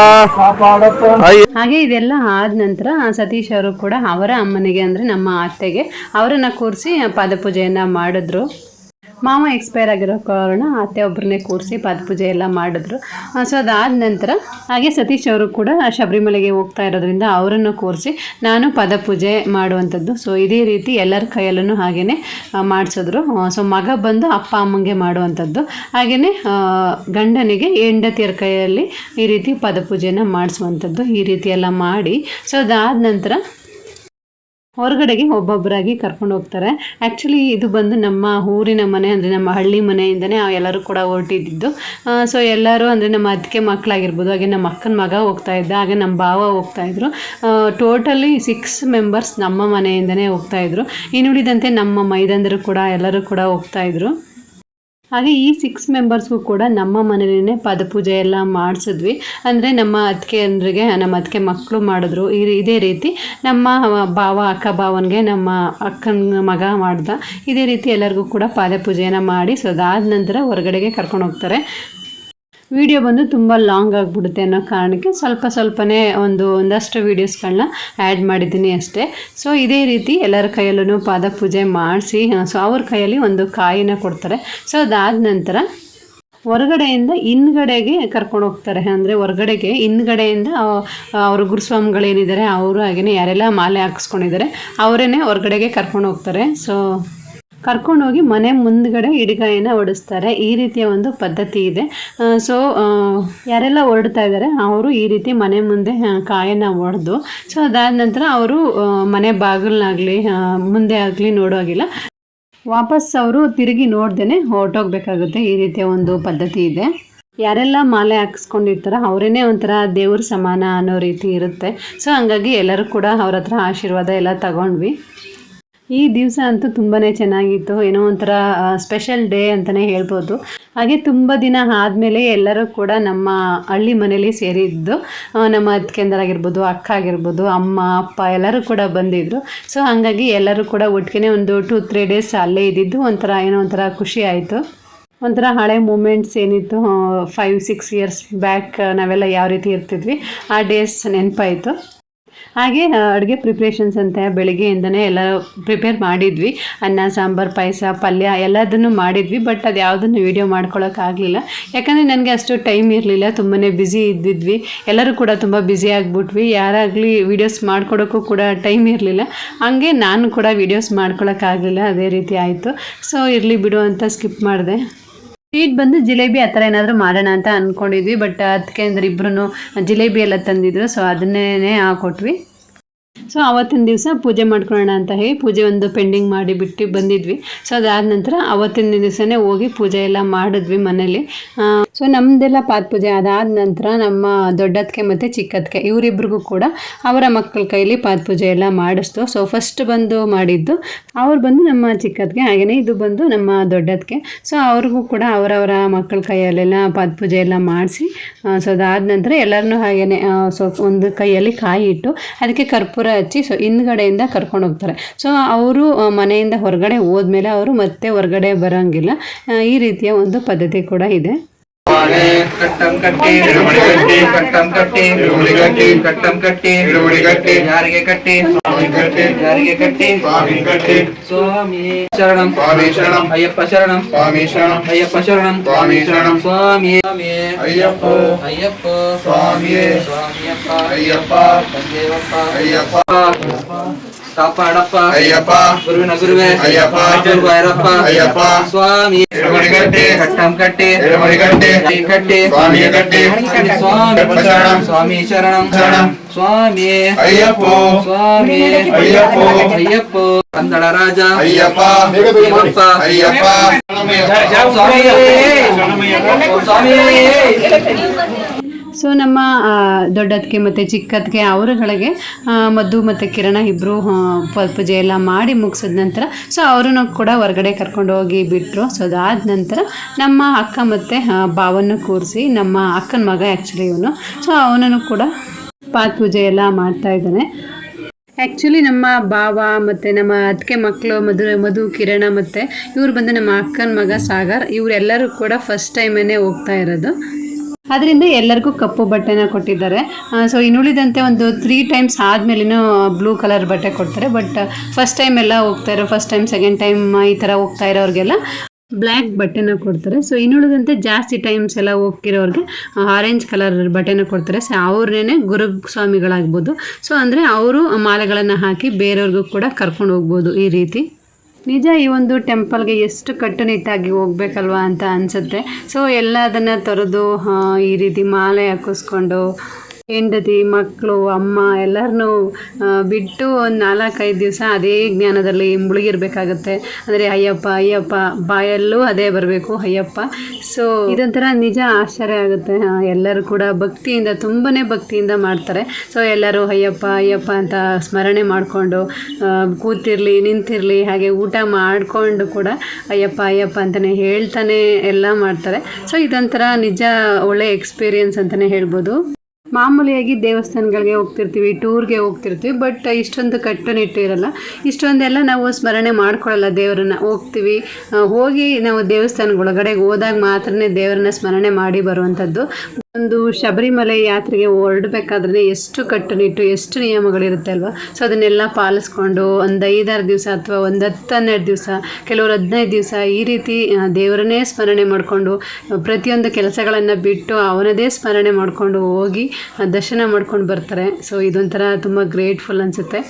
ಹಾಗೆ ಇದೆಲ್ಲ ಆದ ನಂತರ ಸತೀಶ್ ಅವರು ಕೂಡ ಅವರ ಅಮ್ಮನಿಗೆ ಅಂದ್ರೆ ನಮ್ಮ ಅತ್ತೆಗೆ ಅವರನ್ನ ಕೂರಿಸಿ ಪಾದಪೂಜೆಯನ್ನ ಮಾಡಿದ್ರು. ಮಾವ ಎಕ್ಸ್ಪೈರ್ ಆಗಿರೋ ಕಾರಣ ಅತ್ತೆ ಒಬ್ಬರನ್ನೇ ಕೂರಿಸಿ ಪಾದಪೂಜೆ ಎಲ್ಲ ಮಾಡಿದ್ರು. ಸೊ ಅದಾದ ನಂತರ ಹಾಗೆ ಸತೀಶ್ ಅವರು ಕೂಡ ಶಬರಿಮಲೆಗೆ ಹೋಗ್ತಾ ಇರೋದ್ರಿಂದ ಅವರನ್ನು ಕೂರಿಸಿ ನಾನು ಪಾದಪೂಜೆ ಮಾಡುವಂಥದ್ದು. ಸೊ ಇದೇ ರೀತಿ ಎಲ್ಲರ ಕೈಯಲ್ಲೂ ಹಾಗೆಯೇ ಮಾಡಿಸಿದ್ರು. ಸೊ ಮಗ ಬಂದು ಅಪ್ಪ ಅಮ್ಮಂಗೆ ಮಾಡುವಂಥದ್ದು. ಹಾಗೆಯೇ ಗಂಡನಿಗೆ ಹೆಂಡತಿಯರ ಕೈಯಲ್ಲಿ ಈ ರೀತಿ ಪದಪೂಜೆನ ಮಾಡಿಸುವಂಥದ್ದು, ಈ ರೀತಿ ಎಲ್ಲ ಮಾಡಿ. ಸೊ ಅದಾದ ನಂತರ ಹೊರಗಡೆಗೆ ಒಬ್ಬೊಬ್ಬರಾಗಿ ಕರ್ಕೊಂಡು ಹೋಗ್ತಾರೆ. ಆ್ಯಕ್ಚುಲಿ ಇದು ಬಂದು ನಮ್ಮ ಊರಿನ ಮನೆ, ಅಂದರೆ ನಮ್ಮ ಹಳ್ಳಿ ಮನೆಯಿಂದನೇ ಎಲ್ಲರೂ ಕೂಡ ಹೊರಟಿದ್ದು. ಸೊ ಎಲ್ಲರೂ ಅಂದರೆ ನಮ್ಮ ಅದಕ್ಕೆ ಮಕ್ಕಳಾಗಿರ್ಬೋದು ಹಾಗೆ ನಮ್ಮ ಅಕ್ಕನ ಮಗ ಹೋಗ್ತಾ ಇದ್ದ, ಹಾಗೆ ನಮ್ಮ ಭಾವ ಹೋಗ್ತಾ ಇದ್ರು. ಟೋಟಲಿ ಸಿಕ್ಸ್ ಮೆಂಬರ್ಸ್ ನಮ್ಮ ಮನೆಯಿಂದನೇ ಹೋಗ್ತಾ ಇದ್ರು. ಇನ್ನುಳಿದಂತೆ ನಮ್ಮ ಮೈದಂದರು ಕೂಡ ಎಲ್ಲರೂ ಕೂಡ ಹೋಗ್ತಾ ಇದ್ರು. ಹಾಗೆ ಈ ಸಿಕ್ಸ್ ಮೆಂಬರ್ಸ್ಗೂ ಕೂಡ ನಮ್ಮ ಮನೇಲೇ ಪದಪೂಜೆ ಎಲ್ಲ ಮಾಡಿಸಿದ್ವಿ. ಅಂದರೆ ನಮ್ಮ ಅತ್ತಿಗೆಯಂದ್ರಿಗೆ ನಮ್ಮ ಅತ್ತಿಗೆ ಮಕ್ಕಳು ಮಾಡಿದ್ರು. ಈ ಇದೇ ರೀತಿ ನಮ್ಮ ಭಾವ, ಅಕ್ಕ ಭಾವನಿಗೆ ನಮ್ಮ ಅಕ್ಕನ ಮಗ ಮಾಡ್ದ. ಇದೇ ರೀತಿ ಎಲ್ಲರಿಗೂ ಕೂಡ ಪಾದಪೂಜೆಯನ್ನು ಮಾಡಿ ಸೊ ಅದಾದ ನಂತರ ಹೊರಗಡೆಗೆ ಕರ್ಕೊಂಡು ಹೋಗ್ತಾರೆ. ವಿಡಿಯೋ ಬಂದು ತುಂಬ ಲಾಂಗ್ ಆಗಿಬಿಡುತ್ತೆ ಅನ್ನೋ ಕಾರಣಕ್ಕೆ ಸ್ವಲ್ಪ ಸ್ವಲ್ಪನೇ ಒಂದು ಒಂದಷ್ಟು ವೀಡಿಯೋಸ್ಗಳನ್ನ ಆ್ಯಡ್ ಮಾಡಿದ್ದೀನಿ ಅಷ್ಟೇ. ಸೊ ಇದೇ ರೀತಿ ಎಲ್ಲರ ಕೈಯಲ್ಲೂ ಪಾದ ಪೂಜೆ ಮಾಡಿಸಿ ಸೊ ಅವ್ರ ಕೈಯಲ್ಲಿ ಒಂದು ಕಾಯಿನ ಕೊಡ್ತಾರೆ. ಸೊ ಅದಾದ ನಂತರ ಹೊರಗಡೆಯಿಂದ ಹಿಂದ್ಗಡೆಗೆ ಕರ್ಕೊಂಡು ಹೋಗ್ತಾರೆ. ಅಂದರೆ ಹೊರಗಡೆಗೆ ಹಿಂದ್ಗಡೆಯಿಂದ ಅವ್ರ ಗುರುಸ್ವಾಮಿಗಳೇನಿದ್ದಾರೆ, ಅವರು ಹಾಗೆಯೇ ಯಾರೆಲ್ಲ ಮಾಲೆ ಹಾಕಿಸ್ಕೊಂಡಿದ್ದಾರೆ ಅವರೇ ಹೊರಗಡೆಗೆ ಕರ್ಕೊಂಡು ಹೋಗ್ತಾರೆ. ಸೊ ಕರ್ಕೊಂಡೋಗಿ ಮನೆ ಮುಂದ್ಗಡೆ ಇಡಿಗಾಯಿನ ಹೊಡಿಸ್ತಾರೆ ಈ ರೀತಿಯ ಒಂದು ಪದ್ಧತಿ ಇದೆ. ಸೊ ಯಾರೆಲ್ಲ ಹೊರಡ್ತಾ ಇದ್ದಾರೆ, ಅವರು ಈ ರೀತಿ ಮನೆ ಮುಂದೆ ಕಾಯನ್ನು ಹೊಡೆದು ಸೊ ಅದಾದ ನಂತರ ಅವರು ಮನೆ ಬಾಗಿಲನ್ನಾಗಲಿ ಮುಂದೆ ಆಗಲಿ ನೋಡೋಗಿಲ್ಲ. ವಾಪಸ್ ಅವರು ತಿರುಗಿ ನೋಡ್ದೇನೆ ಹೊರಟೋಗ್ಬೇಕಾಗುತ್ತೆ. ಈ ರೀತಿಯ ಒಂದು ಪದ್ಧತಿ ಇದೆ. ಯಾರೆಲ್ಲ ಮಾಲೆ ಹಾಕ್ಸ್ಕೊಂಡಿರ್ತಾರೋ ಅವರೇನೆ ಒಂಥರ ದೇವ್ರ ಸಮಾನ ಅನ್ನೋ ರೀತಿ ಇರುತ್ತೆ. ಸೊ ಹಂಗಾಗಿ ಎಲ್ಲರೂ ಕೂಡ ಅವ್ರ ಹತ್ರ ಆಶೀರ್ವಾದ ಎಲ್ಲ ತಗೊಂಡ್ವಿ. ಈ ದಿವಸ ಅಂತೂ ತುಂಬಾ ಚೆನ್ನಾಗಿತ್ತು. ಏನೋ ಒಂಥರ ಸ್ಪೆಷಲ್ ಡೇ ಅಂತಲೇ ಹೇಳ್ಬೋದು. ಹಾಗೆ ತುಂಬ ದಿನ ಆದಮೇಲೆ ಎಲ್ಲರೂ ಕೂಡ ನಮ್ಮ ಹಳ್ಳಿ ಮನೇಲಿ ಸೇರಿದ್ದು. ನಮ್ಮ ಅತ್ಕೆಂದರಾಗಿರ್ಬೋದು ಅಕ್ಕ ಆಗಿರ್ಬೋದು, ಅಮ್ಮ, ಅಪ್ಪ ಎಲ್ಲರೂ ಕೂಡ ಬಂದಿದ್ದರು ಸೊ ಹಾಗಾಗಿ ಎಲ್ಲರೂ ಕೂಡ ಒಟ್ಟಿಗೆ ಒಂದು ಟೂ ತ್ರೀ ಡೇಸ್ ಅಲ್ಲೇ ಇದ್ದಿದ್ದು. ಒಂಥರ, ಏನೋ ಒಂಥರ ಖುಷಿ ಆಯಿತು. ಒಂಥರ ಹಳೆ ಮೂಮೆಂಟ್ಸ್ ಏನಿತ್ತು. ಫೈವ್ ಸಿಕ್ಸ್ ಇಯರ್ಸ್ ಬ್ಯಾಕ್ ನಾವೆಲ್ಲ ಯಾವ ರೀತಿ ಇರ್ತಿದ್ವಿ. ಆ ಡೇಸ್ ನೆನಪಾಯಿತು. ಹಾಗೆ ಅಡುಗೆ ಪ್ರಿಪ್ರೇಷನ್ಸ್ ಅಂತ ಬೆಳಿಗ್ಗೆಯಿಂದನೇ ಎಲ್ಲ ಪ್ರಿಪೇರ್ ಮಾಡಿದ್ವಿ. ಅನ್ನ, ಸಾಂಬಾರು, ಪಾಯಸ, ಪಲ್ಯ ಎಲ್ಲದನ್ನು ಮಾಡಿದ್ವಿ ಬಟ್ ಅದು ಯಾವುದನ್ನು ವೀಡಿಯೋ ಮಾಡ್ಕೊಳ್ಳೋಕ್ಕಾಗಲಿಲ್ಲ ಯಾಕಂದರೆ ನನಗೆ ಅಷ್ಟು ಟೈಮ್ ಇರಲಿಲ್ಲ ತುಂಬಾ ಬ್ಯುಸಿ ಇದ್ದಿದ್ವಿ. ಎಲ್ಲರೂ ಕೂಡ ತುಂಬ ಬ್ಯುಸಿ ಆಗಿಬಿಟ್ವಿ. ಯಾರಾಗಲಿ ವೀಡಿಯೋಸ್ ಮಾಡ್ಕೊಡೋಕ್ಕೂ ಕೂಡ ಟೈಮ್ ಇರಲಿಲ್ಲ. ಹಂಗೆ ನಾನು ಕೂಡ ವೀಡಿಯೋಸ್ ಮಾಡ್ಕೊಳ್ಳೋಕ್ಕಾಗಲಿಲ್ಲ ಅದೇ ರೀತಿ ಆಯಿತು. ಸೊ ಇರಲಿ ಬಿಡು ಅಂತ ಸ್ಕಿಪ್ ಮಾಡಿದೆ. ಸ್ವೀಟ್ ಬಂದು ಜಿಲೇಬಿ ಆ ಥರ ಏನಾದರೂ ಮಾಡೋಣ ಅಂತ ಅಂದ್ಕೊಂಡಿದ್ವಿ ಬಟ್ ಅದಕ್ಕೆ ಅಂದ್ರೆ ಇಬ್ರು ಜಿಲೇಬಿ ಎಲ್ಲ ತಂದಿದ್ರು ಸೊ ಅದನ್ನೇ ಹಾಕೊಟ್ವಿ. ಸೊ ಅವತ್ತಿನ ದಿವಸ ಪೂಜೆ ಮಾಡ್ಕೊಳ್ಳೋಣ ಅಂತ ಹೇಳಿ ಪೂಜೆ ಒಂದು ಪೆಂಡಿಂಗ್ ಮಾಡಿ ಬಿಟ್ಟು ಬಂದಿದ್ವಿ. ಸೊ ಅದಾದ ನಂತರ ಅವತ್ತಿನ ದಿವಸನೇ ಹೋಗಿ ಪೂಜೆ ಎಲ್ಲ ಮಾಡಿದ್ವಿ ಮನೇಲಿ ಸೊ ನಮ್ಮದೆಲ್ಲ ಪಾದ ಪೂಜೆ ಅದಾದ ನಂತರ ನಮ್ಮ ದೊಡ್ಡದಕ್ಕೆ ಮತ್ತು ಚಿಕ್ಕದಕ್ಕೆ ಇವರಿಬ್ರಿಗೂ ಕೂಡ ಅವರ ಮಕ್ಕಳ ಕೈಲಿ ಪಾದ ಪೂಜೆ ಎಲ್ಲ ಮಾಡಿಸ್ತು. ಸೊ ಫಸ್ಟ್ ಬಂದು ಮಾಡಿದ್ದು ಅವ್ರು ಬಂದು ನಮ್ಮ ಚಿಕ್ಕದಕ್ಕೆ ಹಾಗೆಯೇ ಇದು ಬಂದು ನಮ್ಮ ದೊಡ್ಡದಕ್ಕೆ ಸೊ ಅವ್ರಿಗೂ ಕೂಡ ಅವರವರ ಮಕ್ಕಳ ಕೈಯಲ್ಲೆಲ್ಲ ಪಾದ ಪೂಜೆ ಎಲ್ಲ ಮಾಡಿಸಿ ಸೊ ಅದಾದ ನಂತರ ಎಲ್ಲರನ್ನೂ ಹಾಗೆಯೇ ಸೊ ಒಂದು ಕೈಯಲ್ಲಿ ಕಾಯಿ ಇಟ್ಟು, ಅದಕ್ಕೆ ಕರ್ಪೂರ ಹಚ್ಚಿ ಸೊ ಹಿಂದ್ಗಡೆಯಿಂದ ಕರ್ಕೊಂಡು ಹೋಗ್ತಾರೆ. ಸೊ ಅವರು ಮನೆಯಿಂದ ಹೊರಗಡೆ ಹೋದ್ಮೇಲೆ ಅವರು ಮತ್ತೆ ಹೊರಗಡೆ ಬರೋಂಗಿಲ್ಲ. ಈ ರೀತಿಯ ಒಂದು ಪದ್ಧತಿ ಕೂಡ ಇದೆ. ಕಟ್ಟಂ ಕಟ್ಟಿ ಇಳುವಡಿ ಕಟ್ಟಿ ಕಟ್ಟಂ ಕಟ್ಟಿ ಇಳುವಡಿ ಕಟ್ಟಿ ಕಟ್ಟಂ ಕಟ್ಟಿ ಇಳುವಡಿ ಕಟ್ಟಿ ಯಾರಿಗೆ ಕಟ್ಟಿ ಸ್ವಾಮಿ ಕಟ್ಟಿ ಯಾರಿಗೆ ಕಟ್ಟಿ ಸ್ವಾಮಿ ಕಟ್ಟಿ ಸ್ವಾಮಿ ಶರಣಂ ಸ್ವಾಮಿ ಶರಣಂ ಅಯ್ಯಪ್ಪ ಶರಣಂ ಸ್ವಾಮಿ ಶರಣಂ ಅಯ್ಯಪ್ಪ ಶರಣಂ ಸ್ವಾಮಿ ಶರಣಂ ಸ್ವಾಮಿ ಸ್ವಾಮಿ ಅಯ್ಯಪ್ಪ ಅಯ್ಯಪ್ಪ ಸ್ವಾಮಿಯೇ ಸ್ವಾಮಿಯಪ್ಪ ಅಯ್ಯಪ್ಪ ದೇವಪ್ಪ ಅಯ್ಯಪ್ಪ ಕಾಪಾಡಪ್ಪ ಅಯ್ಯಪ್ಪ ಗುರುವಿನ ಗುರುವೇ ಅಯ್ಯಪ್ಪ ಗುರುವಾಯರಪ್ಪ ಅಯ್ಯಪ್ಪ ಸ್ವಾಮಿ ಇಳುವಡಿ ಕಟ್ಟಿ ಕಟ್ಟಂ ಕಟ್ಟಿ ಇಳುವಡಿ ಕಟ್ಟಿ ಕಟ್ಟಿ ಸ್ವಾಮಿ ಕಟ್ಟಿ ಸ್ವಾಮಿ ಶರಣಂ ಸ್ವಾಮಿ ಶರಣಂ ಶರಣಂ ಸ್ವಾಮಿ ಅಯ್ಯಪ್ಪ ಸ್ವಾಮಿ ಅಯ್ಯಪ್ಪ ಅಯ್ಯಪ್ಪ ಕನ್ನಡ ರಾಜ ಅಯ್ಯಪ್ಪ ದೇವಪ್ಪ ಅಯ್ಯಪ್ಪ ಸ್ವಾಮಿ ಸೊ ನಮ್ಮ ದೊಡ್ಡದಕ್ಕೆ ಮತ್ತು ಚಿಕ್ಕದಕ್ಕೆ ಅವರುಗಳಿಗೆ ಮದ್ದು ಮತ್ತು ಕಿರಣ ಇಬ್ಬರು ಪೂಜೆ ಎಲ್ಲ ಮಾಡಿ ಮುಗಿಸಿದ ನಂತರ ಸೊ ಅವರನ್ನು ಕೂಡ ಹೊರಗಡೆ ಕರ್ಕೊಂಡು ಹೋಗಿ ಬಿಟ್ಟರು ಸೊ ಅದಾದ ನಂತರ ನಮ್ಮ ಅಕ್ಕ ಮತ್ತು ಭಾವನ್ನು ಕೂರಿಸಿ ನಮ್ಮ ಅಕ್ಕನ ಮಗ ಆ್ಯಕ್ಚುಲಿ ಇವನು. ಸೊ ಅವನನ್ನು ಕೂಡ ಪಾತ್ ಪೂಜೆ ಎಲ್ಲ ಮಾಡ್ತಾ ಇದ್ದಾನೆ. ಆ್ಯಕ್ಚುಲಿ ನಮ್ಮ ಭಾವ ಮತ್ತು ನಮ್ಮ ಅದಕ್ಕೆ ಮಕ್ಕಳು ಮಧು ಮಧು, ಕಿರಣ ಮತ್ತು ಇವ್ರು ಬಂದು ನಮ್ಮ ಅಕ್ಕನ ಮಗ ಸಾಗರ್, ಇವರೆಲ್ಲರೂ ಕೂಡ ಫಸ್ಟ್ ಟೈಮೇ ಹೋಗ್ತಾ ಇರೋದು. ಅದರಿಂದ ಎಲ್ಲರಿಗೂ ಕಪ್ಪು ಬಟ್ಟೆನ ಕೊಟ್ಟಿದ್ದಾರೆ. ಸೊ ಇನ್ನುಳಿದಂತೆ ಒಂದು ತ್ರೀ ಟೈಮ್ಸ್ ಆದಮೇಲೂ ಬ್ಲೂ ಕಲರ್ ಬಟ್ಟೆ ಕೊಡ್ತಾರೆ. ಬಟ್ ಫಸ್ಟ್ ಟೈಮ್ ಎಲ್ಲ ಹೋಗ್ತಾ ಇರೋ ಫಸ್ಟ್ ಟೈಮ್ ಸೆಕೆಂಡ್ ಟೈಮ್ ಈ ಥರ ಹೋಗ್ತಾ ಇರೋರಿಗೆಲ್ಲ ಬ್ಲ್ಯಾಕ್ ಬಟ್ಟೆನ ಕೊಡ್ತಾರೆ. ಸೊ ಇನ್ನುಳಿದಂತೆ ಜಾಸ್ತಿ ಟೈಮ್ಸ್ ಎಲ್ಲ ಹೋಗ್ತಿರೋರಿಗೆ ಆರೆಂಜ್ ಕಲರ್ ಬಟ್ಟೆನ ಕೊಡ್ತಾರೆ. ಸೊ ಅವ್ರನ್ನೇ ಗುರು ಸ್ವಾಮಿಗಳಾಗ್ಬೋದು ಸೊ ಅಂದರೆ ಅವರು ಮಾಲೆಗಳನ್ನು ಹಾಕಿ ಬೇರೆಯವ್ರಿಗೂ ಕೂಡ ಕರ್ಕೊಂಡು ಹೋಗ್ಬೋದು ಈ ರೀತಿ. ನಿಜ ಈ ಒಂದು ಟೆಂಪಲ್ಗೆ ಎಷ್ಟು ಕಟ್ಟುನಿಟ್ಟಾಗಿ ಹೋಗ್ಬೇಕಲ್ವಾ ಅಂತ ಅನಿಸುತ್ತೆ. ಸೊ ಎಲ್ಲ ಅದನ್ನು ತೊರೆದು ಈ ರೀತಿ ಮಾಲೆ ಹಾಕಿಸ್ಕೊಂಡು ಹೆಂಡತಿ ಮಕ್ಕಳು ಅಮ್ಮ ಎಲ್ಲರನ್ನೂ ಬಿಟ್ಟು ಒಂದು ನಾಲ್ಕೈದು ದಿವಸ ಅದೇ ಜ್ಞಾನದಲ್ಲಿ ಮುಳುಗಿರ್ಬೇಕಾಗತ್ತೆ. ಅಂದರೆ ಅಯ್ಯಪ್ಪ ಅಯ್ಯಪ್ಪ, ಬಾಯಲ್ಲೂ ಅದೇ ಬರಬೇಕು, ಅಯ್ಯಪ್ಪ. ಸೊ ಇದೊಂಥರ ನಿಜ ಆಶ್ಚರ್ಯ ಆಗುತ್ತೆ. ಎಲ್ಲರೂ ಕೂಡ ಭಕ್ತಿಯಿಂದ, ತುಂಬನೇ ಭಕ್ತಿಯಿಂದ ಮಾಡ್ತಾರೆ. ಸೊ ಎಲ್ಲರೂ ಅಯ್ಯಪ್ಪ ಅಯ್ಯಪ್ಪ ಅಂತ ಸ್ಮರಣೆ ಮಾಡಿಕೊಂಡು ಕೂತಿರಲಿ, ನಿಂತಿರಲಿ, ಹಾಗೆ ಊಟ ಮಾಡಿಕೊಂಡು ಕೂಡ ಅಯ್ಯಪ್ಪ ಅಯ್ಯಪ್ಪ ಅಂತಲೇ ಹೇಳ್ತಾನೆ ಎಲ್ಲ ಮಾಡ್ತಾರೆ. ಸೊ ಇದೊಂಥರ ನಿಜ ಒಳ್ಳೆ ಎಕ್ಸ್ಪೀರಿಯನ್ಸ್ ಅಂತಲೇ ಹೇಳ್ಬೋದು. ಮಾಮೂಲಿಯಾಗಿ ದೇವಸ್ಥಾನಗಳಿಗೆ ಹೋಗ್ತಿರ್ತೀವಿ, ಟೂರ್ಗೆ ಹೋಗ್ತಿರ್ತೀವಿ ಬಟ್ ಇಷ್ಟೊಂದು ಕಟ್ಟುನಿಟ್ಟು ಇರಲ್ಲ. ಇಷ್ಟೊಂದೆಲ್ಲ ನಾವು ಸ್ಮರಣೆ ಮಾಡ್ಕೊಳ್ಳಲ್ಲ ದೇವರನ್ನ. ಹೋಗ್ತೀವಿ ಹೋಗಿ ನಾವು ದೇವಸ್ಥಾನಗಳೊಳಗಡೆ ಹೋದಾಗ ಮಾತ್ರನೇ ದೇವರನ್ನ ಸ್ಮರಣೆ ಮಾಡಿ ಬರುವಂಥದ್ದು. ಒಂದು ಶಬರಿಮಲೆ ಯಾತ್ರೆಗೆ ಹೊರಡಬೇಕಾದ್ರೆ ಎಷ್ಟು ಕಟ್ಟುನಿಟ್ಟು, ಎಷ್ಟು ನಿಯಮಗಳಿರುತ್ತೆ ಅಲ್ವಾ ಸೊ ಅದನ್ನೆಲ್ಲ ಪಾಲಿಸ್ಕೊಂಡು ಒಂದು ಐದಾರು ದಿವಸ ಅಥವಾ ಒಂದು ಹತ್ತು ಹನ್ನೆರಡು ದಿವಸ, ಕೆಲವರು ಹದಿನೈದು ದಿವಸ ಈ ರೀತಿ ದೇವರನ್ನೇ ಸ್ಮರಣೆ ಮಾಡಿಕೊಂಡು, ಪ್ರತಿಯೊಂದು ಕೆಲಸಗಳನ್ನು ಬಿಟ್ಟು ಅವನದೇ ಸ್ಮರಣೆ ಮಾಡಿಕೊಂಡು ಹೋಗಿ ದರ್ಶನ ಮಾಡ್ಕೊಂಡು ಬರ್ತಾರೆ. ಸೊ ಇದೊಂಥರ ತುಂಬ ಗ್ರೇಟ್ಫುಲ್ ಅನಿಸುತ್ತೆ.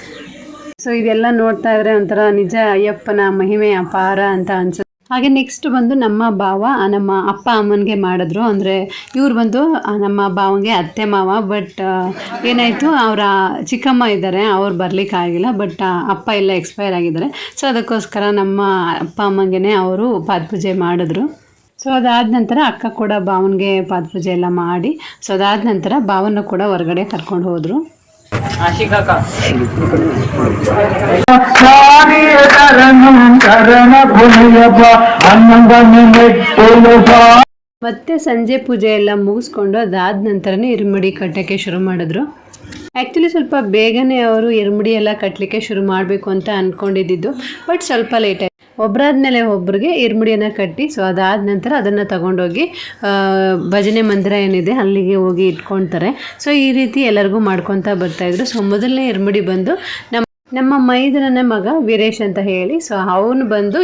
ಸೊ ಇದೆಲ್ಲ ನೋಡ್ತಾ ಇದ್ರೆ ಒಂಥರ ನಿಜ ಅಯ್ಯಪ್ಪನ ಮಹಿಮೆ ಅಪಾರ ಅಂತ ಅನ್ಸುತ್ತೆ. ಹಾಗೆ ನೆಕ್ಸ್ಟ್ ಬಂದು ನಮ್ಮ ಭಾವ ನಮ್ಮ ಅಪ್ಪ ಅಮ್ಮನಿಗೆ ಮಾಡಿದ್ರು. ಅಂದರೆ ಇವ್ರು ಬಂದು ನಮ್ಮ ಭಾವಂಗೆ ಅತ್ತೆ, ಮಾವ ಬಟ್ ಏನಾಯಿತು, ಅವರ ಚಿಕ್ಕಮ್ಮ ಇದ್ದಾರೆ, ಅವ್ರು ಬರಲಿಕ್ಕಾಗಿಲ್ಲ ಬಟ್ ಅಪ್ಪ ಎಲ್ಲ ಎಕ್ಸ್ಪೈರ್ ಆಗಿದ್ದಾರೆ. ಸೊ ಅದಕ್ಕೋಸ್ಕರ ನಮ್ಮ ಅಪ್ಪ ಅಮ್ಮಂಗೆ ಅವರು ಪಾದಪೂಜೆ ಮಾಡಿದ್ರು. ಸೊ ಅದಾದ ನಂತರ ಅಕ್ಕ ಕೂಡ ಭಾವನಿಗೆ ಪಾದಪೂಜೆ ಎಲ್ಲ ಮಾಡಿ ಸೊ ಅದಾದ ನಂತರ ಭಾವನ ಕೂಡ ಹೊರಗಡೆ ಕರ್ಕೊಂಡು ಹೋದರು. ಮತ್ತೆ ಸಂಜೆ ಪೂಜೆ ಎಲ್ಲ ಮುಗಿಸ್ಕೊಂಡು ಅದಾದ ನಂತರನೇ ಇರುಮಡಿ ಕಟ್ಟಕ್ಕೆ ಶುರು ಮಾಡಿದ್ರು. ಆ್ಯಕ್ಚುಲಿ ಸ್ವಲ್ಪ ಬೇಗನೆ ಅವರು ಇರುಮಡಿ ಎಲ್ಲ ಕಟ್ಟಲಿಕ್ಕೆ ಶುರು ಮಾಡಬೇಕು ಅಂತ ಅಂದ್ಕೊಂಡಿದ್ದು ಬಟ್ ಸ್ವಲ್ಪ ಲೇಟ್ ಒಬ್ಬರಾದ್ಮೇಲೆ ಒಬ್ರಿಗೆ ಇರ್ಮುಡಿಯನ್ನು ಕಟ್ಟಿ ಸೊ ಅದಾದ ನಂತರ ಅದನ್ನು ತಗೊಂಡೋಗಿ ಭಜನೆ ಮಂದಿರ ಏನಿದೆ ಅಲ್ಲಿಗೆ ಹೋಗಿ ಇಟ್ಕೊಳ್ತಾರೆ. ಸೊ ಈ ರೀತಿ ಎಲ್ಲರಿಗೂ ಮಾಡ್ಕೊತಾ ಬರ್ತಾಯಿದ್ರು ಸೊ ಮೊದಲನೇ ಇರ್ಮುಡಿ ಬಂದು ನಮ್ಮ ನಮ್ಮ ಮೈದನನ ಮಗ ವೀರೇಶ್ ಅಂತ ಹೇಳಿ ಸೊ ಅವನು ಬಂದು